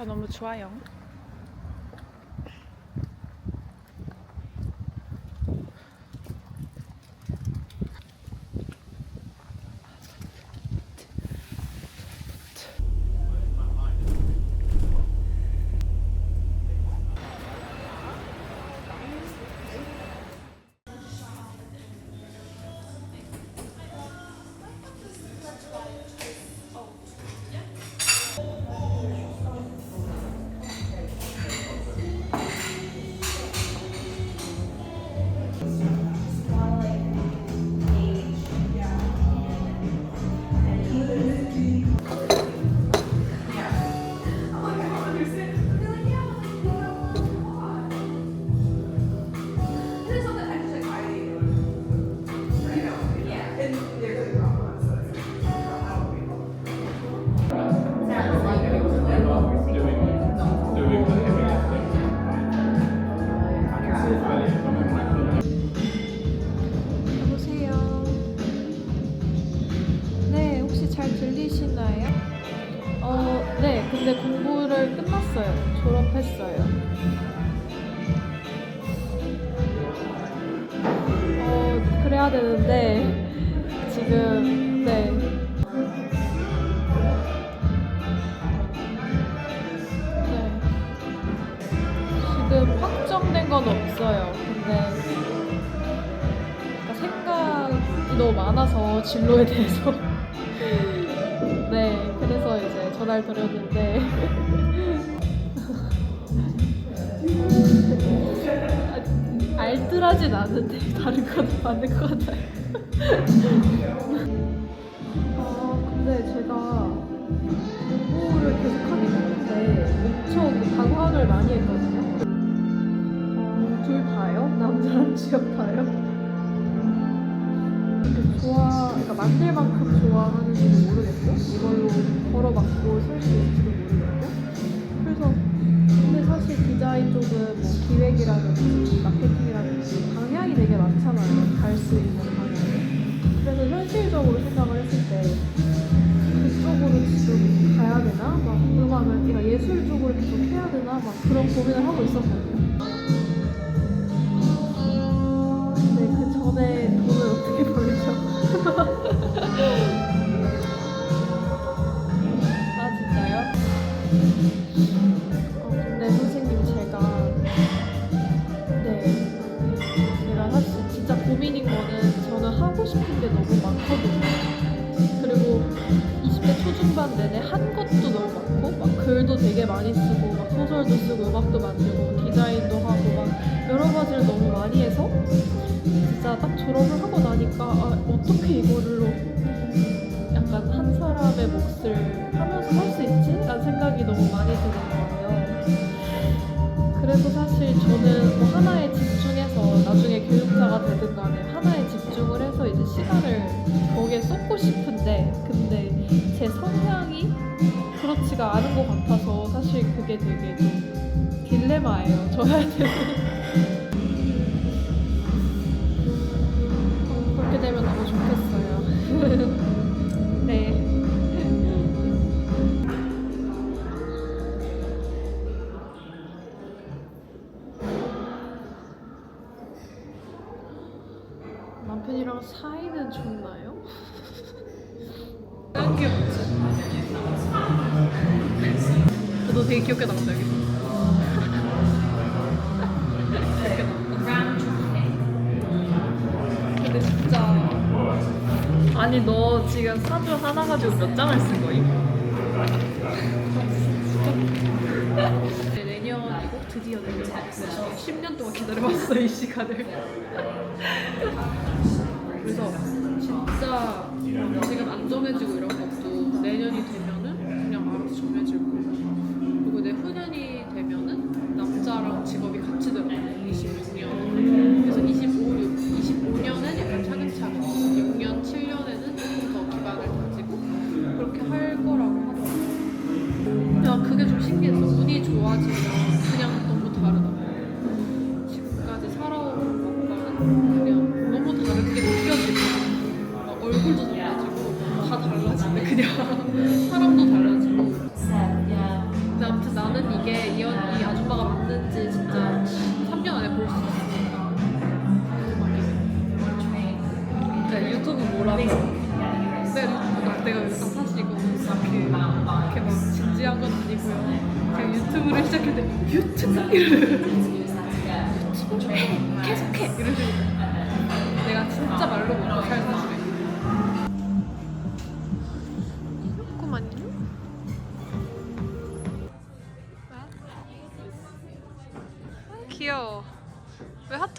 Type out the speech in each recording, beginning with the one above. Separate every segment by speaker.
Speaker 1: 저 너무 좋아요. 지금 확정된 건 없어요. 근데, 그러니까 생각이 너무 많아서 진로에 대해서. 네 그래서 이제 전화를 드렸는데. 아, 알뜰하진 않은데 다른 건 맞는 것 같아요. 아 근데 제가 공부를 계속 하긴 했는데 엄청 방황을 많이 했거든요. 어, 둘 다요? 남자랑 취업 다요? 이렇게 좋아, 그러니까 만들 만큼 좋아하는지도 모르겠고 이걸로 걸어맞고 살 수 있을지도 모르겠고. 그래서 근데 사실 디자인 쪽은 뭐 기획이라든지 마케팅이라든지 방향이 되게 많잖아요. 갈 수 있는 방향이. 그래서 현실적으로 생각을 했을 때 그쪽으로 지금 가야 되나? 막 음악을 그러니까 예술 쪽으로 계속 해야 되나? 막 그런 고민을 하고 있었거든요 해서 진짜 딱 졸업을 하고 나니까 아, 어떻게 이거를로 약간 한 사람의 몫을 하면서 할 수 있지? 라는 생각이 너무 많이 드는 거예요. 그래서 사실 저는 뭐 하나에 집중해서 나중에 교육자가 되든 간에 하나에 집중을 해서 이제 시간을 거기에 쏟고 싶은데 근데 제 성향이 그렇지가 않은 것 같아서 사실 그게 되게 좀 딜레마예요. 저한테는. 남편이랑 사이는 좋나요? 난 귀엽지? 너 되게 귀엽게 나온다 나온다. 근데 진짜 아니 너 지금 사주 하나 가지고 몇 장을 쓴 거임? 네, 내년이고 드디어 내년 10년 동안 기다려봤어 이 시간을. 그래서 진짜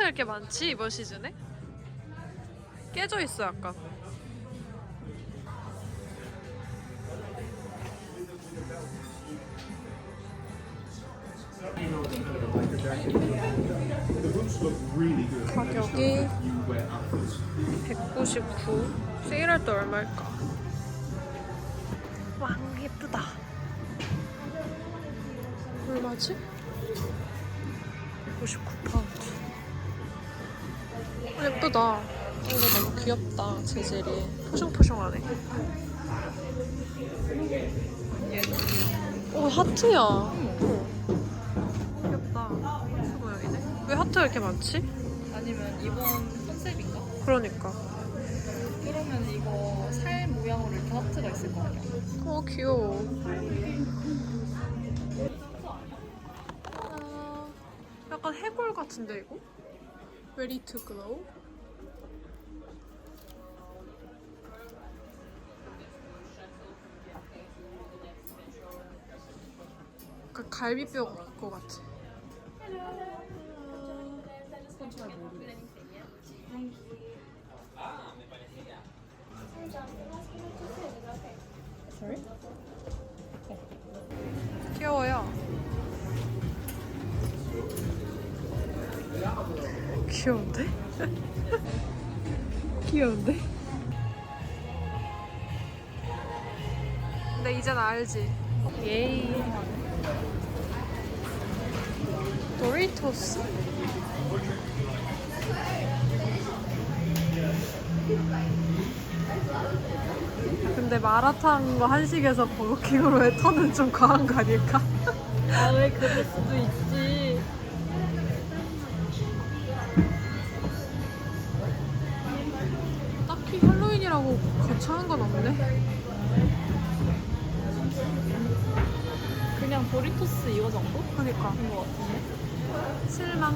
Speaker 1: 왜 하트 이렇게 많지 이번 시즌에? 깨져 있어 약간. 가격이 199. 세일할 때 얼마일까? 와 예쁘다. 얼마지? 귀엽다. 재질이 포숑포숑하네. 오 하트야. 어. 귀엽다. 하트 모양이네. 왜 하트가 이렇게 많지?
Speaker 2: 아니면 이번 컨셉인가?
Speaker 1: 그러니까.
Speaker 2: 그러면 이거 살 모양으로 이렇게 하트가 있을 거 아니야?
Speaker 1: 어 귀여워. 아, 약간 해골 같은데 이거? Ready to glow? 약간 갈비뼈 것 같아. 귀여워요. 귀여운데? 귀여운데? 근데 이젠 알지. 예이. 도리토스? 근데 마라탕과 한식에서 버거킹으로 의 턴은 좀 과한 거 아닐까?
Speaker 2: 아 왜 그럴 수도 있지
Speaker 1: 딱히 할로윈이라고 거창한 건 없네.
Speaker 2: 그냥 도리토스 이거 정도?
Speaker 1: 그러니까
Speaker 2: 인것 같은데?
Speaker 1: 실망.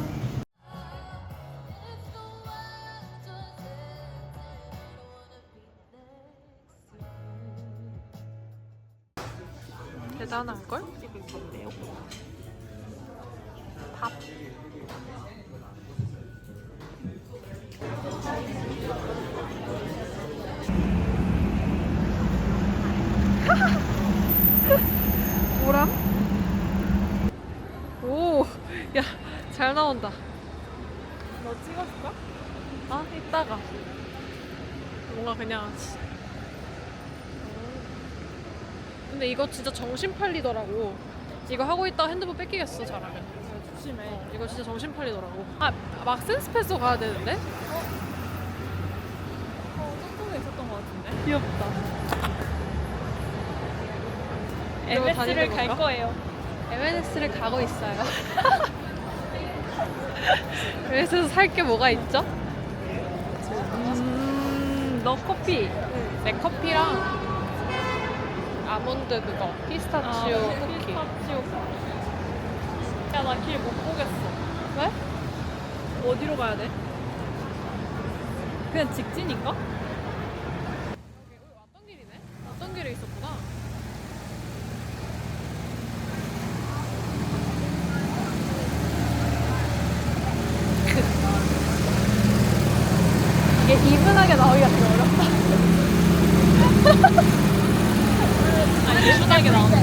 Speaker 1: 대단한 걸? 밥. 나온다.
Speaker 2: 너 찍어줄까?
Speaker 1: 아, 이따가. 뭔가 그냥. 근데 이거 진짜 정신 팔리더라고. 이거 하고 있다가 핸드폰 뺏기겠어, 잘하면.
Speaker 2: 조심해
Speaker 1: 어, 이거 진짜 정신 팔리더라고. 아, 막 센스페소 가야 되는데?
Speaker 2: 어 조금에 있었던 것 같은데
Speaker 1: 귀엽다.
Speaker 2: MS를
Speaker 1: 다니는
Speaker 2: 갈
Speaker 1: 건가?
Speaker 2: 거예요
Speaker 1: MNS를 가고 있어요. 그래서 살 게 뭐가 있죠?
Speaker 2: 음, 너 커피
Speaker 1: 내 커피랑 아몬드 그거 피스타치오 쿠키.
Speaker 2: 피스타치오 야나 길 못 보겠어
Speaker 1: 왜?
Speaker 2: 어디로 가야 돼? 그냥 직진인가?
Speaker 1: 왔던 길이네. 왔던 길에 있었구나.
Speaker 2: 이게 이분하게 나오기가 되게 어렵다. 아니, 이분하게 나오는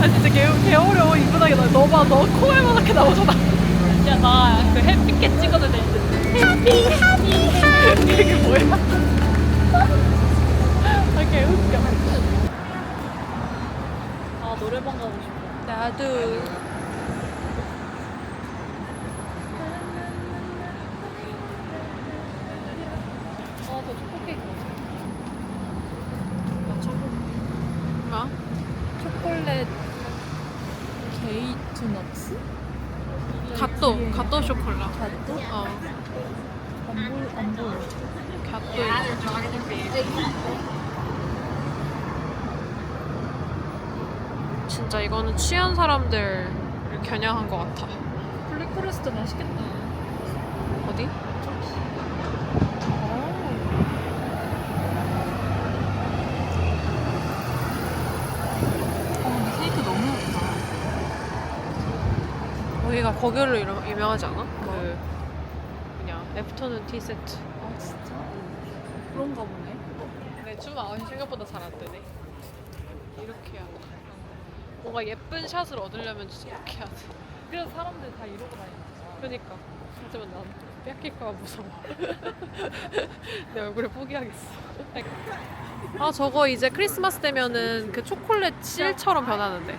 Speaker 2: 아, 진짜 개, 개 어려워. 이분하게 나와. 너 봐, 너 코에만하게 나오잖아. 야, 나그 햇빛게 찍어도 될 듯. 해피, 해피, 해피. 이게 뭐야? 아, 개 웃겨. 아, 노래방 가고 싶어.
Speaker 1: 나도.
Speaker 2: 아, 저 초코 케이크 먹자.
Speaker 1: 뭐?
Speaker 2: 초콜릿 게이트 넛스?
Speaker 1: 갓도, 갓도 쇼콜라.
Speaker 2: 갓도?
Speaker 1: 어,
Speaker 2: 안 보여, 안 보여.
Speaker 1: 갓도. 진짜 이거는 취한 사람들을 겨냥한 것 같아.
Speaker 2: 블랙포레스트 맛있겠다.
Speaker 1: 어디?
Speaker 2: 어, 근데 케이크 너무 예쁘다.
Speaker 1: 여기가 거기로 유명- 유명하지 않아? 그 그냥 애프터눈 티 세트.
Speaker 2: 아, 진짜? 그런가 보네.
Speaker 1: 근데 춤 아웃이 생각보다 잘 안 되네. 이렇게 돼. 뭔가 예쁜 샷을 얻으려면 진짜 이렇게 해야 돼.
Speaker 2: 그래서 사람들 다 이러고 다니는
Speaker 1: 그러니까. 하지만 난 뺏길까봐 무서워. 내 얼굴에 포기하겠어. 아 저거 이제 크리스마스 되면은 그 초콜릿 실처럼 변하는데.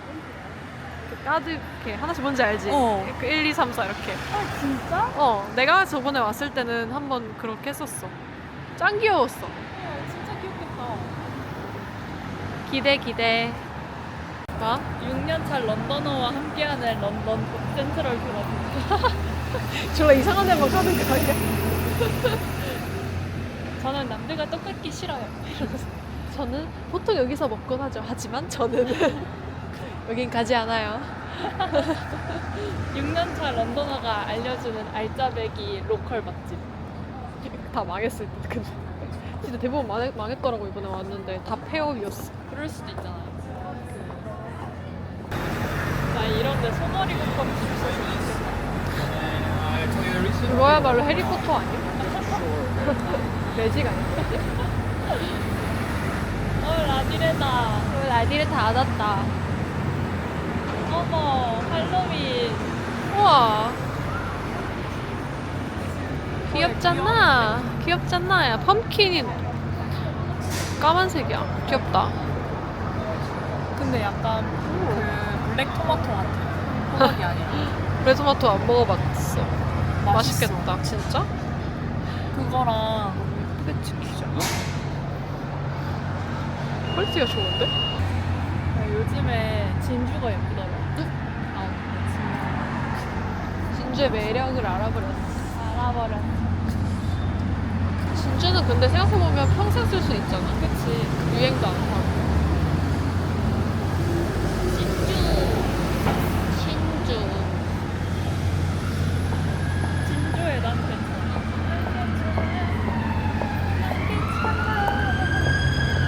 Speaker 1: 그 까득해. 하나씩 뭔지 알지?
Speaker 2: 어.
Speaker 1: 그 1, 2, 3, 4 이렇게.
Speaker 2: 아, 진짜?
Speaker 1: 어, 내가 저번에 왔을 때는 한 번 그렇게 했었어. 짱 귀여웠어.
Speaker 2: 어, 진짜 귀엽겠다.
Speaker 1: 기대 기대. 뭐?
Speaker 2: 6년차 런던어와 함께하는 런던 센트럴 클럽.
Speaker 1: 졸라 이상한 데만 가는 거 아니야?
Speaker 2: 저는 남들과 똑같기 싫어요.
Speaker 1: 저는 보통 여기서 먹곤 하죠. 하지만 저는 여긴 가지 않아요.
Speaker 2: 6년차 런던어가 알려주는 알짜배기 로컬 맛집.
Speaker 1: 다 망했을 때 근데 진짜 대부분 망했, 망했더라고 이번에 왔는데 다 폐업이었어.
Speaker 2: 그럴 수도 있잖아. 나 이런데 소머리 국밥 있어서
Speaker 1: 그거야말로 해리포터 아니야? 매직 아니야?
Speaker 2: 어 라디레다.
Speaker 1: 라디를 닫았다.
Speaker 2: 어머 할로윈.
Speaker 1: 우와. 귀엽잖아. 귀엽잖아. 야, 펌킨이 까만색이야. 귀엽다.
Speaker 2: 근데 약간 그 블랙 토마토 같아. 토막이 아니라.
Speaker 1: 레토마토 안 먹어봤어.
Speaker 2: 맛있어.
Speaker 1: 맛있겠다. 진짜?
Speaker 2: 그거랑
Speaker 1: 예쁘게 찍히자. 퀄리티가 좋은데?
Speaker 2: 야, 요즘에 진주가 예쁘더라. 아,
Speaker 1: 진주의 매력을 알아버렸어.
Speaker 2: 진짜 알아버렸.
Speaker 1: 진주는 근데 생각해보면 평생 쓸 수 있잖아.
Speaker 2: 그치.
Speaker 1: 유행도 안 타고. 진주. 진주.
Speaker 2: 진주의 난 괜찮아.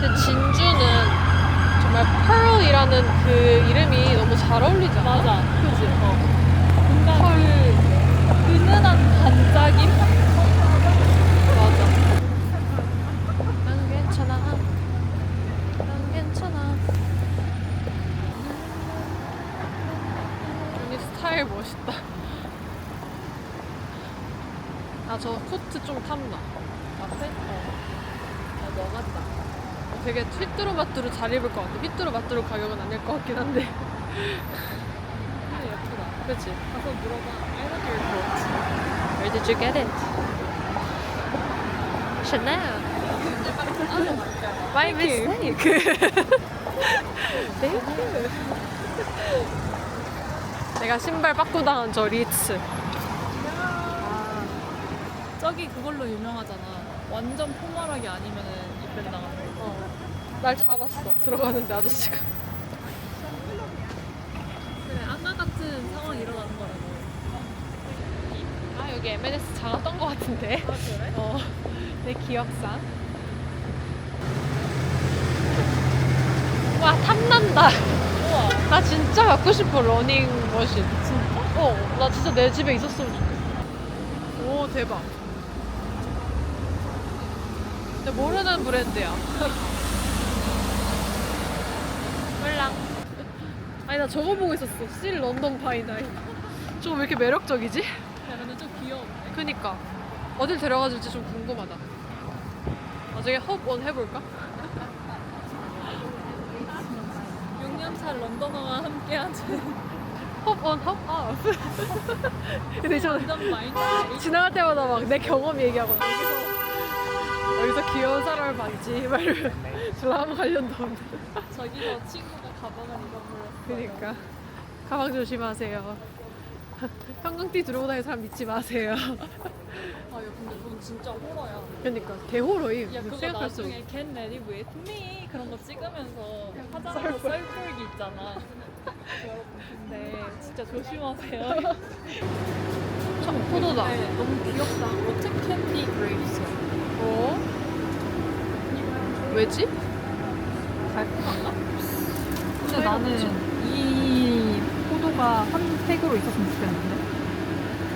Speaker 1: 근데 진주는 정말 펄이라는 그 이름이 너무 잘 어울리잖아.
Speaker 2: 맞아.
Speaker 1: 그지? 어.
Speaker 2: 뭔가 그 은은한 반짝임?
Speaker 1: 맞아. 난 괜찮아. 난 괜찮아. 언니 스타일 멋있다. 아, 저 코트 좀 탐나.
Speaker 2: 앞에? 어.
Speaker 1: 나너 같다. 되게 휘뚜루마뚜루 잘 입을 것 같아. 휘뚜루마뚜루 가격은 아닐 것 같긴 한데.
Speaker 2: 근데 예쁘다.
Speaker 1: 그치?
Speaker 2: 가서 물어봐. I love your coat.
Speaker 1: Where did you get it? Chanel. My mistake. Thank you. 내가 신발 빠꾸 당한 저 리츠.
Speaker 2: 아, 저기 그걸로 유명하잖아. 완전 포멀하게 아니면은 입변 나가는 거.
Speaker 1: 어. 날 잡았어. 들어가는데 아저씨가.
Speaker 2: 그래, 아까 같은 상황이 일어나는 거라고.
Speaker 1: 아 여기 M&S 작았던 것 같은데.
Speaker 2: 아, 그래?
Speaker 1: 어. 내 기억상. 와 탐난다. 나 진짜 갖고 싶어 러닝 머신.
Speaker 2: 진짜?
Speaker 1: 어, 나 진짜 내 집에 있었으면 좋겠어. 오, 대박. 근데 모르는 브랜드야. 몰랑. 아니, 나 저거 보고 있었어. 실 런던 파이나이. 저거 왜 이렇게 매력적이지?
Speaker 2: 야, 근데 좀 귀여운데?
Speaker 1: 그니까. 어딜 데려가 줄지 좀 궁금하다. 나중에 헙온 해볼까?
Speaker 2: 6년차 런던어와 함께하는
Speaker 1: 헙온 헙아 근데 저
Speaker 2: 완전 마인드
Speaker 1: 지나갈 때마다 막 내 경험 얘기하고 여기서 여기서 귀여운 사람을 봤지. 막 이러면 졸라 아무 관련도 없는.
Speaker 2: 저기서 친구가 가방을 잃어버렸어.
Speaker 1: 그니까. 가방 조심하세요. 형광띠 들어오고 다니는 사람 믿지 마세요
Speaker 2: 아, 야, 근데 그건 진짜 호러야.
Speaker 1: 그러니까 개호로이
Speaker 2: 야, 그거
Speaker 1: 생각할 수
Speaker 2: 나중에 Get Ready With Me 그런 거 찍으면서 화장하고 썰풀기 있잖아. 근데 진짜 조심하세요.
Speaker 1: 참 포도다.
Speaker 2: 네, 너무 귀엽다. 로트 캔디 그레이프스.
Speaker 1: 어? 왜지?
Speaker 2: 달콤한가? 근데 나는 이 포도가 한 팩으로 있었으면 좋겠는데.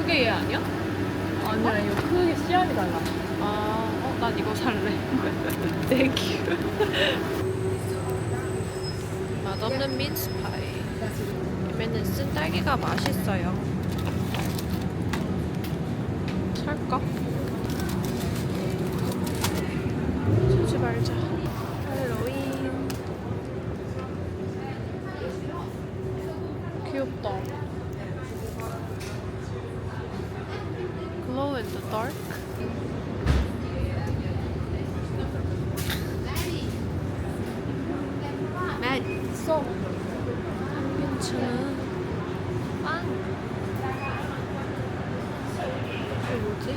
Speaker 1: 그게 얘 아니야?
Speaker 2: 아니야, 이거 크게 씨알이 달라.
Speaker 1: 아, 어, 난 이거 살래. 땡큐. 맛없는 민스파이. 얘는 쓴 딸기가 맛있어요. 살까? 사지 말자. 할로윈. 귀엽다. Glow in the dark. 맛있어. 괜찮아. 빵. 이게 뭐지?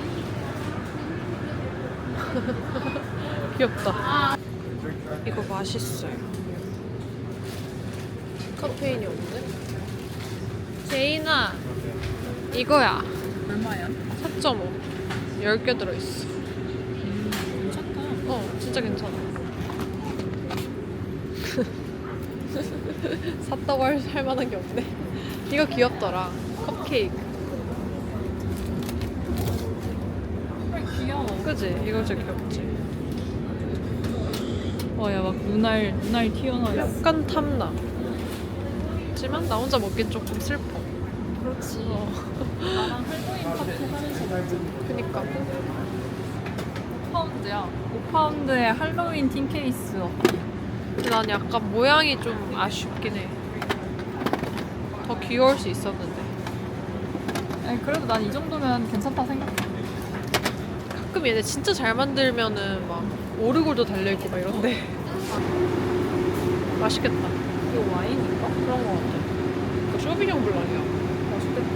Speaker 1: 귀엽다. 이거 맛있어요. 카페인이 없네. 제인아, 이거야.
Speaker 2: 얼마야?
Speaker 1: 4.5. 10개 들어있어.
Speaker 2: 괜찮다.
Speaker 1: 어, 진짜 괜찮아. 샀다고 할, 할 만한 게 없네. 이거 귀엽더라. 컵케이크.
Speaker 2: 그래, 귀여워.
Speaker 1: 그지? 이거 진짜 귀엽지?
Speaker 2: 와, 야, 막 눈알, 눈알 튀어나와.
Speaker 1: 약간 탐나. 하지만 나 혼자 먹긴 조금 슬퍼.
Speaker 2: 그렇지.
Speaker 1: 어.
Speaker 2: 나랑 할로윈 파티 하면서 먹자.
Speaker 1: 그니까.
Speaker 2: 5파운드야. 5파운드에 할로윈 틴 케이스.
Speaker 1: 근데 난 약간 모양이 좀 아쉽긴 해. 더 귀여울 수 있었는데.
Speaker 2: 아니, 그래도 난 이 정도면 괜찮다 생각해.
Speaker 1: 가끔 얘네 진짜 잘 만들면은 막 오르골도 달려있고 막 이런데. 맛있겠다.
Speaker 2: 이거 와인인가?
Speaker 1: 그런 거 같아. 이거 쇼비뇽 블랑이야.
Speaker 2: 맛있겠다.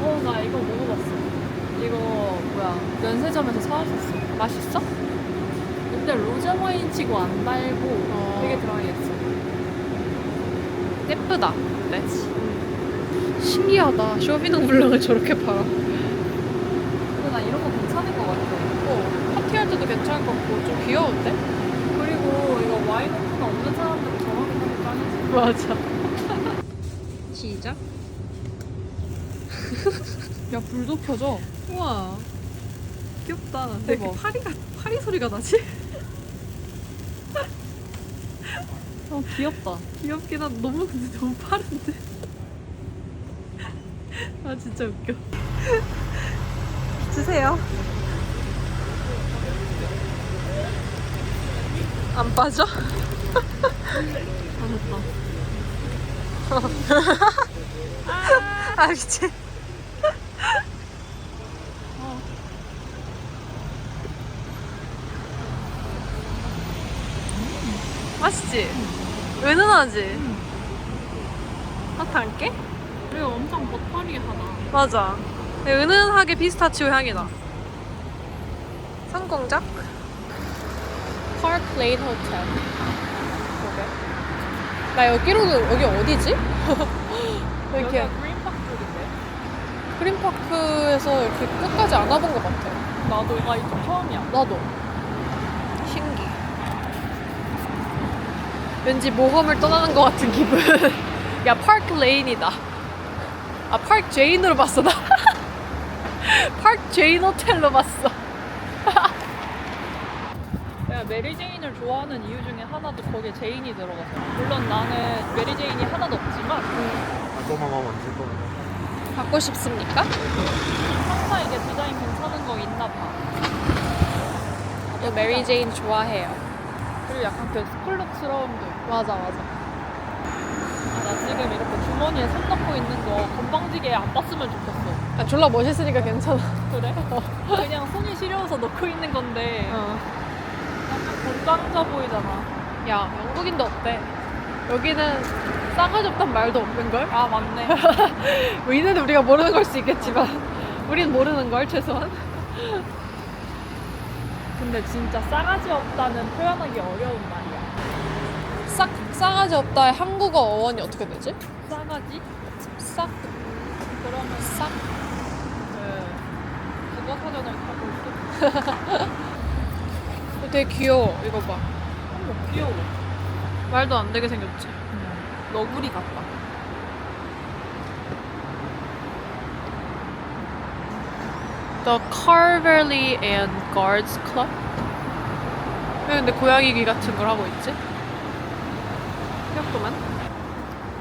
Speaker 2: 어, 나 이거 먹어봤어. 이거 뭐야 면세점에서 사왔었어.
Speaker 1: 맛있어?
Speaker 2: 근데 로제 와인 치고 안 달고
Speaker 1: 어.
Speaker 2: 되게 드라이했어.
Speaker 1: 예쁘다. 네. 신기하다. 쇼비뇽 블랑을 저렇게 팔아.
Speaker 2: 근데 나 이런 거 괜찮을 것 같아.
Speaker 1: 괜찮을 것 같고 좀 귀여운데?
Speaker 2: 그리고 이거 와인 오픈 없는 사람들 저렇게 하면 짱이지.
Speaker 1: 맞아. 시작.
Speaker 2: 야 불도 켜져.
Speaker 1: 우와. 귀엽다.
Speaker 2: 왜 이렇게
Speaker 1: 파리가 파리 소리가 나지?
Speaker 2: 어 귀엽다.
Speaker 1: 귀엽긴 한 너무 근데 너무 파른데. 아 진짜 웃겨. 주세요. 안 빠져? 아 미친. 맛있지? 은은하지? 핫한 게?
Speaker 2: 그리고 엄청 버터리하다.
Speaker 1: 맞아. 은은하게 피스타치오 향이 나. 상공작? 파크 레인 호텔. 나 여기로는 여기 어디지? 이렇게
Speaker 2: 여기가 그린파크 쪽인데.
Speaker 1: 그린파크에서 이렇게 끝까지 안 와본 것 같아.
Speaker 2: 나도 나 이쪽 처음이야.
Speaker 1: 나도. 신기. 왠지 모험을 떠나는 것 같은 기분. 야, 파크 레인이다. 아, 파크 제인으로 봤어, 나. 파크 제인 호텔로 봤어.
Speaker 2: 메리 제인을 좋아하는 이유 중에 하나도 거기에 제인이 들어가서. 물론 나는 메리 제인이 하나도 없지만
Speaker 3: 아, 너만 마음 안쓸 거면.
Speaker 1: 받고 싶습니까?
Speaker 2: 항상 이게 디자인 괜찮은 거 있나 봐.
Speaker 1: 저 메리 제인 좋아해요.
Speaker 2: 그리고 약간 그 스컬럽스러움도 있고.
Speaker 1: 맞아, 맞아.
Speaker 2: 아, 나 지금 이렇게 주머니에 손 넣고 있는 거 건방지게 안 봤으면 좋겠어.
Speaker 1: 아, 졸라 멋있으니까 괜찮아.
Speaker 2: 그래? 그냥 손이 시려워서 넣고 있는 건데
Speaker 1: 어.
Speaker 2: 건방져 보이잖아.
Speaker 1: 야, 영국인데 어때? 여기는 싸가지 없단 말도 없는걸?
Speaker 2: 아 맞네.
Speaker 1: 뭐 있는데 우리가 모르는 걸 수 있겠지만 우린 모르는 걸 최소한
Speaker 2: 근데 진짜 싸가지 없다는 표현하기 어려운 말이야.
Speaker 1: 싹 싸가지 없다의 한국어 어원이 어떻게 되지?
Speaker 2: 싸가지?
Speaker 1: 싹
Speaker 2: 그러면
Speaker 1: 싹.
Speaker 2: 네. 국어 사전을 타고 올게.
Speaker 1: 어, 되게 귀여워. 이거 봐.
Speaker 2: 어머 귀여워.
Speaker 1: 말도 안 되게 생겼지.
Speaker 2: 너구리 같다.
Speaker 1: The Carverley and Guards Club. 왜 근데 고양이 귀 같은 걸 하고 있지? 귀엽구만.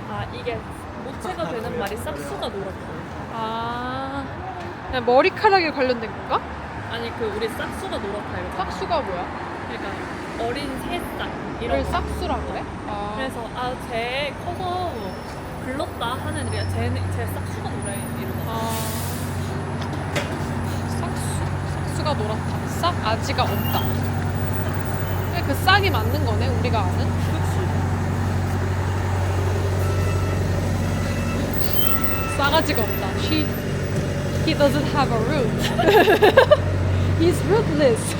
Speaker 2: 아 이게 모체가 되는 말이 싹수가 놀았고.
Speaker 1: 아, 그냥 머리카락에 관련된 건가?
Speaker 2: 아니 그 우리 싹수가 놀았다 이거.
Speaker 1: 싹수가 뭐야?
Speaker 2: 그러니까 어린 새싹
Speaker 1: 이걸
Speaker 2: 이런 거.
Speaker 1: 싹수라 그래? 아.
Speaker 2: 그래서 아쟤 커서 불렀다 하는 애가 쟤는 쟤 싹수가 놀아 이러잖아.
Speaker 1: 아. 싹수. 싹수가 놀았다. 싹 아지가 없다. 근데 그 싹이 맞는 거네, 우리가 아는. 싸가지가 없다. She, he doesn't have a root. He's rootless.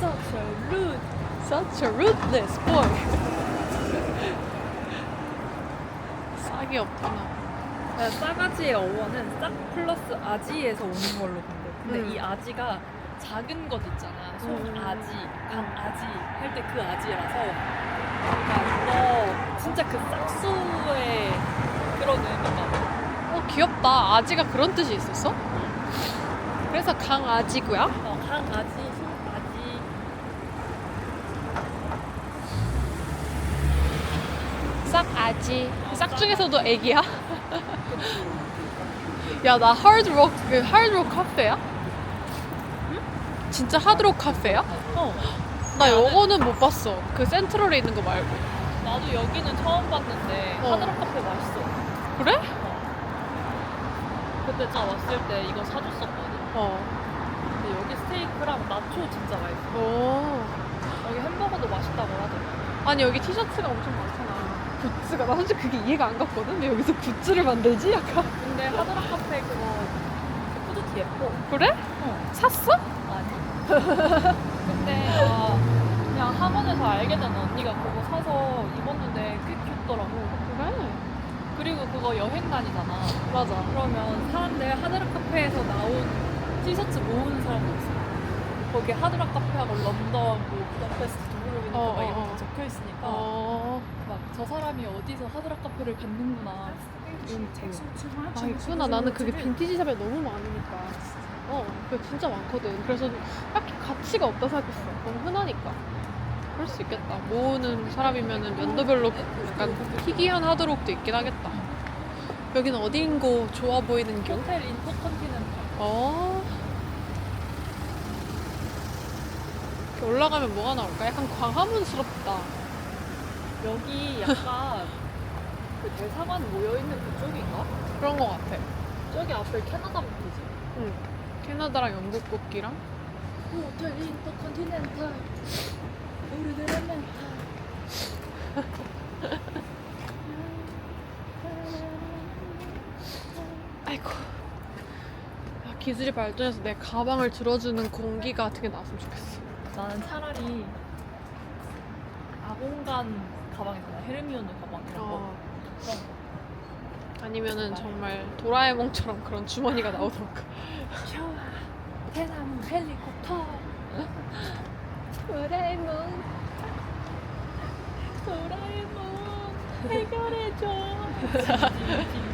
Speaker 2: Such a rude.
Speaker 1: Such a rootless boy. 싹이 없구나.
Speaker 2: 네, 싸가지의 어원은 싹 플러스 아지에서 오는 걸로 본대. 근데
Speaker 1: 음.
Speaker 2: 이 아지가 작은 것 있잖아. 송
Speaker 1: 음.
Speaker 2: 아지, 강 아지 할 때 그 아지라서 그러니까 너 진짜 그 싹수의 그런 의미가
Speaker 1: 어, 귀엽다. 아지가 그런 뜻이 있었어? 그래서 강아지고요.
Speaker 2: 어, 강 아지, 송 아지
Speaker 1: 싹 아지. 싹 중에서도 애기야? 야, 나 하드록, 그 하드록 카페야? 진짜 하드록 카페야?
Speaker 2: 어.
Speaker 1: 나 영어는 못 봤어. 그 센트럴에 있는 거 말고.
Speaker 2: 나도 여기는 처음 봤는데
Speaker 1: 어.
Speaker 2: 하드락 카페 맛있어.
Speaker 1: 그래?
Speaker 2: 그때 나 왔을 때 이거 사줬었거든.
Speaker 1: 어.
Speaker 2: 근데 여기 스테이크랑 나초 진짜 맛있어.
Speaker 1: 오.
Speaker 2: 여기 햄버거도 맛있다고 하더라.
Speaker 1: 아니, 여기 티셔츠가 엄청 많잖아. 굿즈가. 나 솔직히 그게 이해가 안 갔거든? 왜 여기서 굿즈를 만들지? 약간.
Speaker 2: 근데 하드락 카페 그거 그 후드티 예뻐.
Speaker 1: 그래?
Speaker 2: 어.
Speaker 1: 샀어?
Speaker 2: 아니. 근데 아, 그냥 학원에서 알게 된 언니가 그거 사서 입었는데 꽤 귀엽더라고.
Speaker 1: 그래.
Speaker 2: 그리고 그거 여행 다니잖아.
Speaker 1: 맞아.
Speaker 2: 그러면 사람들 하드락 카페에서 나온 티셔츠 모으는 사람도 있어. 거기 하드락 카페하고 런던, 뭐 부다페스트, 두블로그니까
Speaker 1: 어,
Speaker 2: 막
Speaker 1: 어,
Speaker 2: 이런
Speaker 1: 어.
Speaker 2: 거 적혀 있으니까
Speaker 1: 어.
Speaker 2: 막 저 사람이 어디서 하드락 카페를 갔는구나.
Speaker 1: 아, 있구나. 나는 그게 빈티지 샵에 너무 많으니까. 어, 그게 진짜 많거든. 그래서 딱히 가치가 없다 생각했어. 너무 흔하니까. 그럴 수 있겠다. 모으는 사람이면은 연도별로 약간 희귀한 하드록도 있긴 하겠다. 여기는 어딘고 좋아 보이는 교?
Speaker 2: 호텔 인터컨티넨탈.
Speaker 1: 어. 이렇게 올라가면 뭐가 나올까? 약간 광화문스럽다.
Speaker 2: 여기 약간 그 대사관 모여있는 그쪽인가?
Speaker 1: 그런 거 같아.
Speaker 2: 저기 앞에 캐나다 부티지.
Speaker 1: 응. 캐나다랑 영국 국기랑
Speaker 2: 호텔 인터컨티넨탈. 우리들의 멘탈.
Speaker 1: 아이고. 아, 기술이 발전해서 내 가방을 들어주는 공기가 어떻게 나왔으면 좋겠어.
Speaker 2: 나는 차라리 아공간 가방 있잖아. 헤르미온느 가방 이런 거.
Speaker 1: 어.
Speaker 2: 그런 거.
Speaker 1: 아니면은 정말 도라에몽처럼 그런 주머니가 나오던가.
Speaker 2: 좋아. 대나무 헬리콥터.
Speaker 1: 도라에몽.
Speaker 2: 도라에몽 해결해줘.